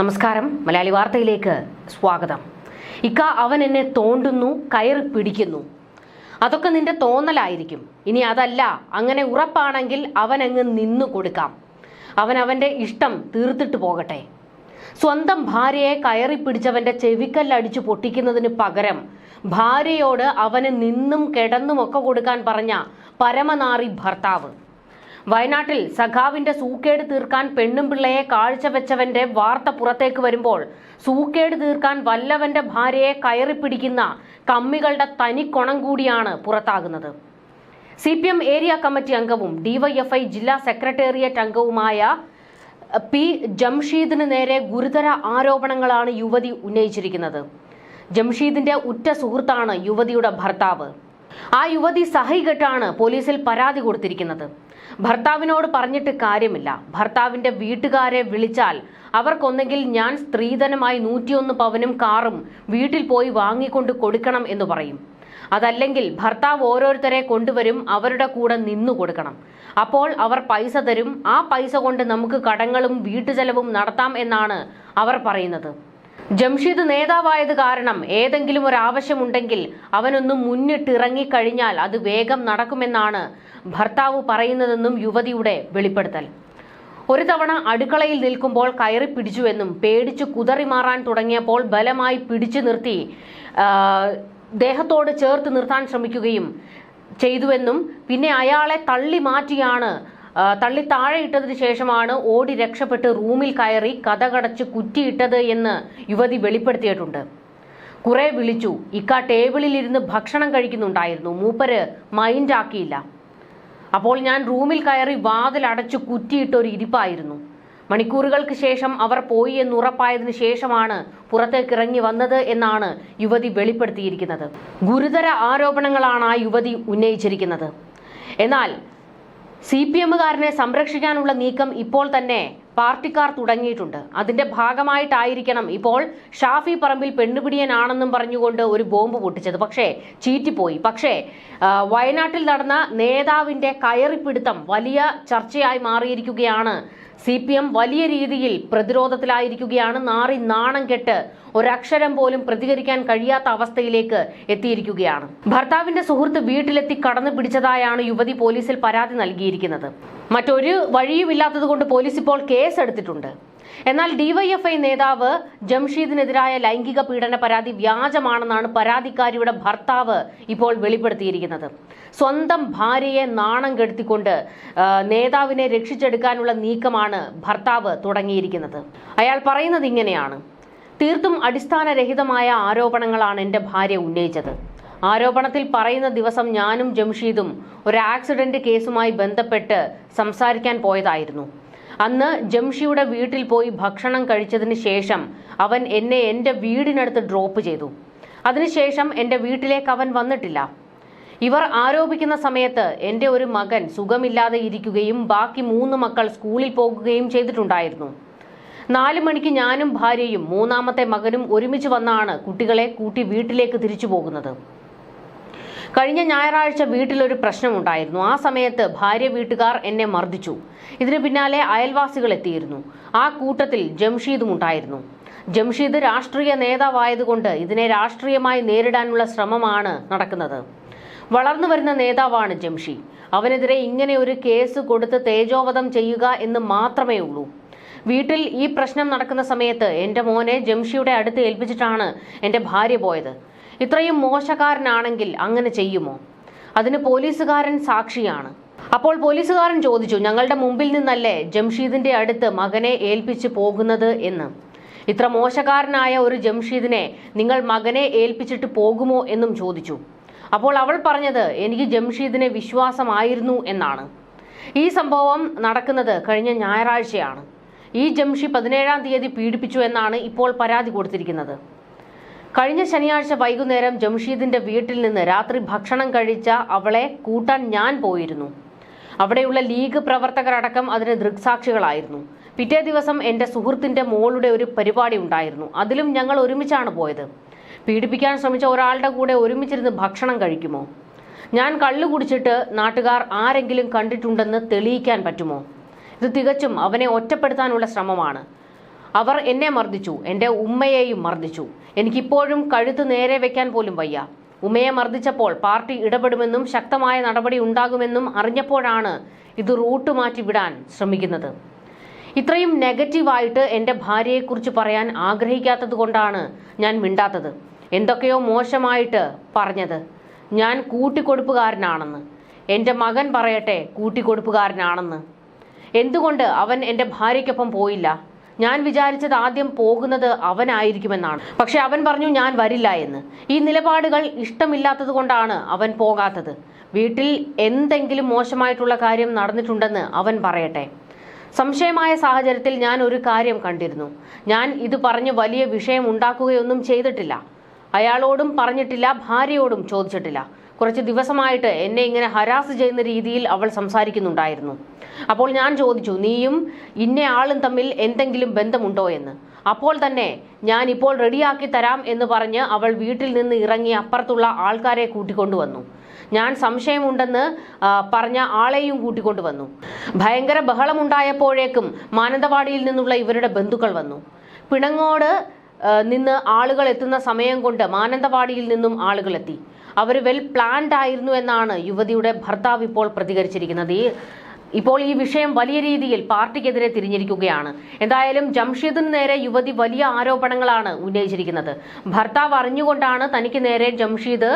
നമസ്കാരം. മലയാളി വാർത്തയിലേക്ക് സ്വാഗതം. ഇക്ക അവൻ എന്നെ തോണ്ടുന്നു കയറി പിടിക്കുന്നു. അതൊക്കെ നിന്റെ തോന്നലായിരിക്കും. ഇനി അതല്ല അങ്ങനെ ഉറപ്പാണെങ്കിൽ അവൻ അങ്ങ് നിന്നു കൊടുക്കാം. അവൻ അവന്റെ ഇഷ്ടം തീർത്തിട്ട് പോകട്ടെ. സ്വന്തം ഭാര്യയെ കയറി പിടിച്ചവന്റെ ചെവിക്കല്ലടിച്ചു പൊട്ടിക്കുന്നതിന് പകരം ഭാര്യയോട് അവന് നിന്നും കിടന്നുമൊക്കെ കൊടുക്കാൻ പറഞ്ഞ പരമനാറി ഭർത്താവ്. വയനാട്ടിൽ സഖാവിന്റെ സൂക്കേട് തീർക്കാൻ പെണ്ണും പിള്ളയെ കാഴ്ചവെച്ചവന്റെ വാർത്ത പുറത്തേക്ക് വരുമ്പോൾ സൂക്കേട് തീർക്കാൻ വല്ലവന്റെ ഭാര്യയെ കയറി പിടിക്കുന്ന കമ്മികളുടെ തനിക്കൊണം കൂടിയാണ് പുറത്താകുന്നത്. C P M area committee അംഗവും ഡിവൈഎഫ്ഐ ജില്ലാ സെക്രട്ടേറിയറ്റ് അംഗവുമായ പി ജംഷീദിന് നേരെ ഗുരുതര ആരോപണങ്ങളാണ് യുവതി ഉന്നയിച്ചിരിക്കുന്നത്. ജംഷീദിന്റെ ഉറ്റ സുഹൃത്താണ് യുവതിയുടെ ഭർത്താവ്. ആ യുവതി സഹികെട്ടാണ് പോലീസിൽ പരാതി കൊടുത്തിരിക്കുന്നത്. ഭർത്താവിനോട് പറഞ്ഞിട്ട് കാര്യമില്ല. ഭർത്താവിന്റെ വീട്ടുകാരെ വിളിച്ചാൽ അവർക്കൊന്നെങ്കിൽ ഞാൻ സ്ത്രീധനമായി നൂറ്റിയൊന്ന് പവനും കാറും വീട്ടിൽ പോയി വാങ്ങിക്കൊണ്ട് കൊടുക്കണം എന്ന് പറയും. അതല്ലെങ്കിൽ ഭർത്താവ് ഓരോരുത്തരെ കൊണ്ടുവരും അവരുടെ കൂടെ നിന്നു കൊടുക്കണം. അപ്പോൾ അവർ പൈസ തരും. ആ പൈസ കൊണ്ട് നമുക്ക് കടങ്ങളും വീട്ടുചെലവും നടത്താം എന്നാണ് അവർ പറയുന്നത്. ജംഷീദ് നേതാവായത് കാരണം ഏതെങ്കിലും ഒരു ആവശ്യമുണ്ടെങ്കിൽ അവനൊന്ന് മുന്നിട്ടിറങ്ങിക്കഴിഞ്ഞാൽ അത് വേഗം നടക്കുമെന്നാണ് ഭർത്താവ് പറയുന്നതെന്നും യുവതിയുടെ വെളിപ്പെടുത്തൽ. ഒരു തവണ അടുക്കളയിൽ നിൽക്കുമ്പോൾ കയറി പിടിച്ചുവെന്നും പേടിച്ചു കുതറി മാറാൻ തുടങ്ങിയപ്പോൾ ബലമായി പിടിച്ചു നിർത്തി ദേഹത്തോട് ചേർത്ത് നിർത്താൻ ശ്രമിക്കുകയും ചെയ്തുവെന്നും പിന്നെ അയാളെ തള്ളി മാറ്റിയാണ് തള്ളി താഴെ ഇട്ടതിന് ശേഷമാണ് ഓടി രക്ഷപ്പെട്ട് റൂമിൽ കയറി കഥകടച്ച് കുറ്റിയിട്ടത് എന്ന് യുവതി വെളിപ്പെടുത്തിയിട്ടുണ്ട്. കുറെ വിളിച്ചു. ഇക്ക ടേബിളിൽ ഇരുന്ന് ഭക്ഷണം കഴിക്കുന്നുണ്ടായിരുന്നു. മൂപ്പര് മൈൻഡ് ആക്കിയില്ല. അപ്പോൾ ഞാൻ റൂമിൽ കയറി വാതിൽ അടച്ചു കുറ്റിയിട്ട ഒരു ഇരിപ്പായിരുന്നു. മണിക്കൂറുകൾക്ക് ശേഷം അവർ പോയി എന്ന് ഉറപ്പായതിനു ശേഷമാണ് പുറത്തേക്ക് ഇറങ്ങി വന്നത് എന്നാണ് യുവതി വെളിപ്പെടുത്തിയിരിക്കുന്നത്. ഗുരുതര ആരോപണങ്ങളാണ് ആ യുവതി ഉന്നയിച്ചിരിക്കുന്നത്. എന്നാൽ സി പി എമ്മുകാരനെ സംരക്ഷിക്കാനുള്ള നീക്കം ഇപ്പോൾ തന്നെ പാർട്ടിക്കാർ തുടങ്ങിയിട്ടുണ്ട്. അതിന്റെ ഭാഗമായിട്ടായിരിക്കണം ഇപ്പോൾ ഷാഫി പറമ്പിൽ പെണ്ണുപിടിയനാണെന്നും പറഞ്ഞുകൊണ്ട് ഒരു ബോംബ് പൊട്ടിച്ചത്. പക്ഷേ ചീറ്റിപ്പോയി. പക്ഷേ വയനാട്ടിൽ നടന്ന നേതാവിന്റെ കയറിപ്പിടുത്തം വലിയ ചർച്ചയായി മാറിയിരിക്കുകയാണ് സി പി എം വലിയ രീതിയിൽ പ്രതിരോധത്തിലായിരിക്കുകയാണ്. നാറി നാണം കെട്ട് ഒരക്ഷരം പോലും പ്രതികരിക്കാൻ കഴിയാത്ത അവസ്ഥയിലേക്ക് എത്തിയിരിക്കുകയാണ്. ഭർത്താവിന്റെ സുഹൃത്ത് വീട്ടിലെത്തി കടന്നു പിടിച്ചതായാണ് യുവതി പോലീസിൽ പരാതി നൽകിയിരിക്കുന്നത്. മറ്റൊരു വഴിയുമില്ലാത്തതുകൊണ്ട് പോലീസ് ഇപ്പോൾ കേസ് എടുത്തിട്ടുണ്ട് എന്നാൽ ഡിവൈഎഫ്ഐ നേതാവ് ജംഷീദിനെതിരായ ലൈംഗിക പീഡന പരാതി വ്യാജമാണെന്നാണ് പരാതിക്കാരിയുടെ ഭർത്താവ് ഇപ്പോൾ വെളിപ്പെടുത്തിയിരിക്കുന്നത്. സ്വന്തം ഭാര്യയെ നാണം കെടുത്തിക്കൊണ്ട് നേതാവിനെ രക്ഷിച്ചെടുക്കാനുള്ള നീക്കമാണ് ഭർത്താവ് തുടങ്ങിയിരിക്കുന്നത്. അയാൾ പറയുന്നത് ഇങ്ങനെയാണ്. തീർത്തും അടിസ്ഥാനരഹിതമായ ആരോപണങ്ങളാണ് എന്റെ ഭാര്യ ഉന്നയിച്ചത്. ആരോപണത്തിൽ പറയുന്ന ദിവസം ഞാനും ജംഷീദും ഒരു ആക്സിഡന്റ് കേസുമായി ബന്ധപ്പെട്ട് സംസാരിക്കാൻ പോയതായിരുന്നു. അന്ന് ജംഷിയുടെ വീട്ടിൽ പോയി ഭക്ഷണം കഴിച്ചതിന് ശേഷം അവൻ എന്നെ എന്റെ വീടിനടുത്ത് ഡ്രോപ്പ് ചെയ്തു. അതിനുശേഷം എന്റെ വീട്ടിലേക്ക് അവൻ വന്നിട്ടില്ല. ഇവർ ആരോപിക്കുന്ന സമയത്ത് എന്റെ ഒരു മകൻ സുഖമില്ലാതെ ഇരിക്കുകയും ബാക്കി മൂന്ന് മക്കൾ സ്കൂളിൽ പോകുകയും ചെയ്തിട്ടുണ്ടായിരുന്നു. നാല് മണിക്ക് ഞാനും ഭാര്യയും മൂന്നാമത്തെ മകനും ഒരുമിച്ച് വന്നാണ് കുട്ടികളെ കൂട്ടി വീട്ടിലേക്ക് തിരിച്ചു പോകുന്നത്. കഴിഞ്ഞ ഞായറാഴ്ച വീട്ടിലൊരു പ്രശ്നമുണ്ടായിരുന്നു. ആ സമയത്ത് ഭാര്യ വീട്ടുകാർ എന്നെ മർദ്ദിച്ചു. ഇതിന് പിന്നാലെ അയൽവാസികൾ എത്തിയിരുന്നു. ആ കൂട്ടത്തിൽ ജംഷീദും ഉണ്ടായിരുന്നു. ജംഷീദ് രാഷ്ട്രീയ നേതാവായതുകൊണ്ട് ഇതിനെ രാഷ്ട്രീയമായി നേരിടാനുള്ള ശ്രമമാണ് നടക്കുന്നത്. വളർന്നു വരുന്ന നേതാവാണ് ജംഷി. അവനെതിരെ ഇങ്ങനെ ഒരു കേസ് കൊടുത്ത് തേജോവധം ചെയ്യുക എന്ന് മാത്രമേ ഉള്ളൂ. വീട്ടിൽ ഈ പ്രശ്നം നടക്കുന്ന സമയത്ത് എന്റെ മോനെ ജംഷിയുടെ അടുത്ത് ഏൽപ്പിച്ചിട്ടാണ് എന്റെ ഭാര്യ പോയത്. ഇത്രയും മോശക്കാരനാണെങ്കിൽ അങ്ങനെ ചെയ്യുമോ? അതിന് പോലീസുകാരൻ സാക്ഷിയാണ്. അപ്പോൾ പോലീസുകാരൻ ചോദിച്ചു ഞങ്ങളുടെ മുമ്പിൽ നിന്നല്ലേ ജംഷീദിന്റെ അടുത്ത് മകനെ ഏൽപ്പിച്ച് പോകുന്നത് എന്ന്? ഇത്ര മോശക്കാരനായ ഒരു ജംഷീദിനെ നിങ്ങൾ മകനെ ഏൽപ്പിച്ചിട്ട് പോകുമോ എന്നും ചോദിച്ചു. അപ്പോൾ അവൾ പറഞ്ഞത് എനിക്ക് ജംഷീദിനെ വിശ്വാസമായിരുന്നു എന്നാണ്. ഈ സംഭവം നടക്കുന്നത് കഴിഞ്ഞ ഞായറാഴ്ചയാണ്. ഈ ജംഷി പതിനേഴാം തീയതി പീഡിപ്പിച്ചു എന്നാണ് ഇപ്പോൾ പരാതി കൊടുത്തിരിക്കുന്നത്. കഴിഞ്ഞ ശനിയാഴ്ച വൈകുന്നേരം ജംഷീദിന്റെ വീട്ടിൽ നിന്ന് രാത്രി ഭക്ഷണം കഴിച്ച അവളെ കൂട്ടാൻ ഞാൻ പോയിരുന്നു. അവിടെയുള്ള ലീഗ് പ്രവർത്തകരടക്കം അതിന് ദൃക്സാക്ഷികളായിരുന്നു. പിറ്റേ ദിവസം എന്റെ സുഹൃത്തിന്റെ മോളുടെ ഒരു പരിപാടി ഉണ്ടായിരുന്നു. അതിലും ഞങ്ങൾ ഒരുമിച്ചാണ് പോയത്. പീഡിപ്പിക്കാൻ ശ്രമിച്ച ഒരാളുടെ കൂടെ ഒരുമിച്ചിരുന്ന് ഭക്ഷണം കഴിക്കുമോ? ഞാൻ കള്ളു കുടിച്ചിട്ട് നാട്ടുകാർ ആരെങ്കിലും കണ്ടിട്ടുണ്ടെന്ന് തെളിയിക്കാൻ പറ്റുമോ? ഇത് തികച്ചും അവനെ ഒറ്റപ്പെടുത്താനുള്ള ശ്രമമാണ്. അവർ എന്നെ മർദ്ദിച്ചു എന്റെ ഉമ്മയെയും മർദ്ദിച്ചു. എനിക്കിപ്പോഴും കഴുത്ത് നേരെ വെക്കാൻ പോലും വയ്യ. ഉമ്മയെ മർദ്ദിച്ചപ്പോൾ പാർട്ടി ഇടപെടുമെന്നും ശക്തമായ നടപടി ഉണ്ടാകുമെന്നും അറിഞ്ഞപ്പോഴാണ് ഇത് റൂട്ട് മാറ്റി വിടാൻ ശ്രമിക്കുന്നത്. ഇത്രയും നെഗറ്റീവായിട്ട് എന്റെ ഭാര്യയെക്കുറിച്ച് പറയാൻ ആഗ്രഹിക്കാത്തത് കൊണ്ടാണ് ഞാൻ മിണ്ടാത്തത്. എന്തൊക്കെയോ മോശമായിട്ട് പറഞ്ഞത്. ഞാൻ കൂട്ടിക്കൊടുപ്പുകാരനാണെന്ന്. എന്റെ മകൻ പറയട്ടെ കൂട്ടിക്കൊടുപ്പുകാരനാണെന്ന്. എന്തുകൊണ്ട് അവൻ എന്റെ ഭാര്യയ്ക്കൊപ്പം പോയില്ല? ഞാൻ വിചാരിച്ചത് ആദ്യം പോകുന്നത് അവനായിരിക്കുമെന്നാണ്. പക്ഷെ അവൻ പറഞ്ഞു ഞാൻ വരില്ല എന്ന്. ഈ നിലപാടുകൾ ഇഷ്ടമില്ലാത്തത് കൊണ്ടാണ് അവൻ പോകാത്തത്. വീട്ടിൽ എന്തെങ്കിലും മോശമായിട്ടുള്ള കാര്യം നടന്നിട്ടുണ്ടെന്ന് അവൻ പറയട്ടെ. സംശയമായ സാഹചര്യത്തിൽ ഞാൻ ഒരു കാര്യം കണ്ടിരുന്നു. ഞാൻ ഇത് പറഞ്ഞ് വലിയ വിഷയം ഉണ്ടാക്കുകയൊന്നും ചെയ്തിട്ടില്ല. അയാളോടും പറഞ്ഞിട്ടില്ല ഭാര്യയോടും ചോദിച്ചിട്ടില്ല. കുറച്ച് ദിവസമായിട്ട് എന്നെ ഇങ്ങനെ ഹരാസ് ചെയ്യുന്ന രീതിയിൽ അവൾ സംസാരിക്കുന്നുണ്ടായിരുന്നു. അപ്പോൾ ഞാൻ ചോദിച്ചു നീയും ഇന്ന ആളും തമ്മിൽ എന്തെങ്കിലും ബന്ധമുണ്ടോ എന്ന്? അപ്പോൾ തന്നെ ഞാൻ ഇപ്പോൾ റെഡിയാക്കി തരാം എന്ന് പറഞ്ഞ് അവൾ വീട്ടിൽ നിന്ന് ഇറങ്ങി അപ്പുറത്തുള്ള ആൾക്കാരെ കൂട്ടിക്കൊണ്ടുവന്നു ഞാൻ സംശയമുണ്ടെന്ന് പറഞ്ഞ ആളെയും കൂട്ടിക്കൊണ്ടുവന്നു ഭയങ്കര ബഹളമുണ്ടായപ്പോഴേക്കും മാനന്തവാടിയിൽ നിന്നുള്ള ഇവരുടെ ബന്ധുക്കൾ വന്നു. പിണങ്ങോട് നിന്ന് ആളുകൾ എത്തുന്ന സമയം കൊണ്ട് മാനന്തവാടിയിൽ നിന്നും ആളുകൾ എത്തി. അവർ വെൽ പ്ലാൻഡ് ആയിരുന്നു എന്നാണ് യുവതിയുടെ ഭർത്താവ് ഇപ്പോൾ പ്രതികരിച്ചിരിക്കുന്നത്. ഈ ഇപ്പോൾ ഈ വിഷയം വലിയ രീതിയിൽ പാർട്ടിക്കെതിരെ തിരിഞ്ഞിരിക്കുകയാണ്. എന്തായാലും ജംഷീദിന് നേരെ യുവതി വലിയ ആരോപണങ്ങളാണ് ഉന്നയിച്ചിരിക്കുന്നത്. ഭർത്താവ് അറിഞ്ഞുകൊണ്ടാണ് തനിക്ക് നേരെ ജംഷീദ്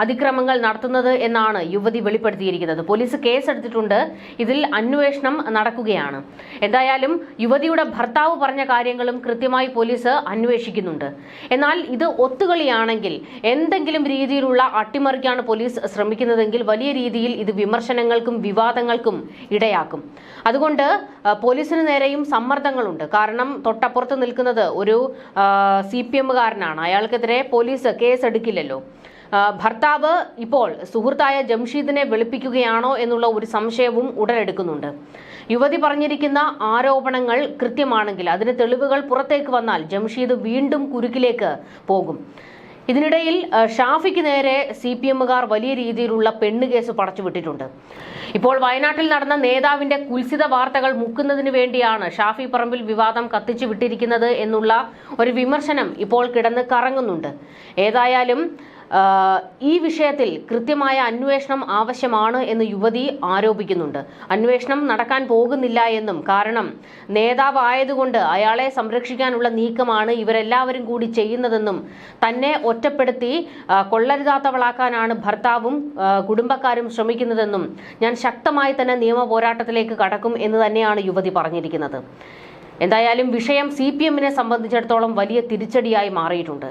അതിക്രമങ്ങൾ നടത്തുന്നത് എന്നാണ് യുവതി വെളിപ്പെടുത്തിയിരിക്കുന്നത്. പോലീസ് കേസെടുത്തിട്ടുണ്ട്. ഇതിൽ അന്വേഷണം നടക്കുകയാണ്. എന്തായാലും യുവതിയുടെ ഭർത്താവ് പറഞ്ഞ കാര്യങ്ങളും കൃത്യമായി പോലീസ് അന്വേഷിക്കുന്നുണ്ട്. എന്നാൽ ഇത് ഒത്തുകളിയാണെങ്കിൽ എന്തെങ്കിലും രീതിയിലുള്ള അട്ടിമറിക്കാണ് പോലീസ് ശ്രമിക്കുന്നതെങ്കിൽ വലിയ രീതിയിൽ ഇത് വിമർശനങ്ങൾക്കും വിവാദങ്ങൾക്കും ഇടയാക്കും. അതുകൊണ്ട് പോലീസിന് നേരെയും സമ്മർദ്ദങ്ങളുണ്ട്. കാരണം തൊട്ടപ്പുറത്ത് നിൽക്കുന്നത് ഒരു സി പി എമ്മുകാരനാണ്. അയാൾക്കെതിരെ പോലീസ് കേസ് എടുക്കില്ലല്ലോ ആ, ഭർത്താവ് ഇപ്പോൾ സുഹൃത്തായ ജംഷീദിനെ വെളുപ്പിക്കുകയാണോ എന്നുള്ള ഒരു സംശയവും ഉടലെടുക്കുന്നുണ്ട്. യുവതി പറഞ്ഞിരിക്കുന്ന ആരോപണങ്ങൾ കൃത്യമാണെങ്കിൽ അതിന് തെളിവുകൾ പുറത്തേക്ക് വന്നാൽ ജംഷീദ് വീണ്ടും കുരുക്കിലേക്ക് പോകും. ഇതിനിടയിൽ ഷാഫിക്ക് നേരെ സി പി എമ്മുകാർ വലിയ രീതിയിലുള്ള പെണ്ണ് കേസ് പടച്ചുവിട്ടിട്ടുണ്ട്. ഇപ്പോൾ വയനാട്ടിൽ നടന്ന നേതാവിന്റെ കുൽസിത വാർത്തകൾ മുക്കുന്നതിന് വേണ്ടിയാണ് ഷാഫി പറമ്പിൽ വിവാദം കത്തിച്ചു വിട്ടിരിക്കുന്നത് എന്നുള്ള ഒരു വിമർശനം ഇപ്പോൾ കിടന്ന് കറങ്ങുന്നുണ്ട്. ഏതായാലും ഈ വിഷയത്തിൽ കൃത്യമായ അന്വേഷണം ആവശ്യമാണ് എന്ന് യുവതി ആരോപിക്കുന്നുണ്ട്. അന്വേഷണം നടക്കാൻ പോകുന്നില്ല എന്നും കാരണം നേതാവ് ആയതുകൊണ്ട് അയാളെ സംരക്ഷിക്കാനുള്ള നീക്കമാണ് ഇവരെല്ലാവരും കൂടി ചെയ്യുന്നതെന്നും തന്നെ ഒറ്റപ്പെടുത്തി കൊള്ളരുതാത്തവളാക്കാനാണ് ഭർത്താവും കുടുംബക്കാരും ശ്രമിക്കുന്നതെന്നും ഞാൻ ശക്തമായി തന്നെ നിയമ പോരാട്ടത്തിലേക്ക് കടക്കും എന്ന് തന്നെയാണ് യുവതി പറഞ്ഞിരിക്കുന്നത്. എന്തായാലും വിഷയം സി പി എമ്മിനെ സംബന്ധിച്ചിടത്തോളം വലിയ തിരിച്ചടിയായി മാറിയിട്ടുണ്ട്.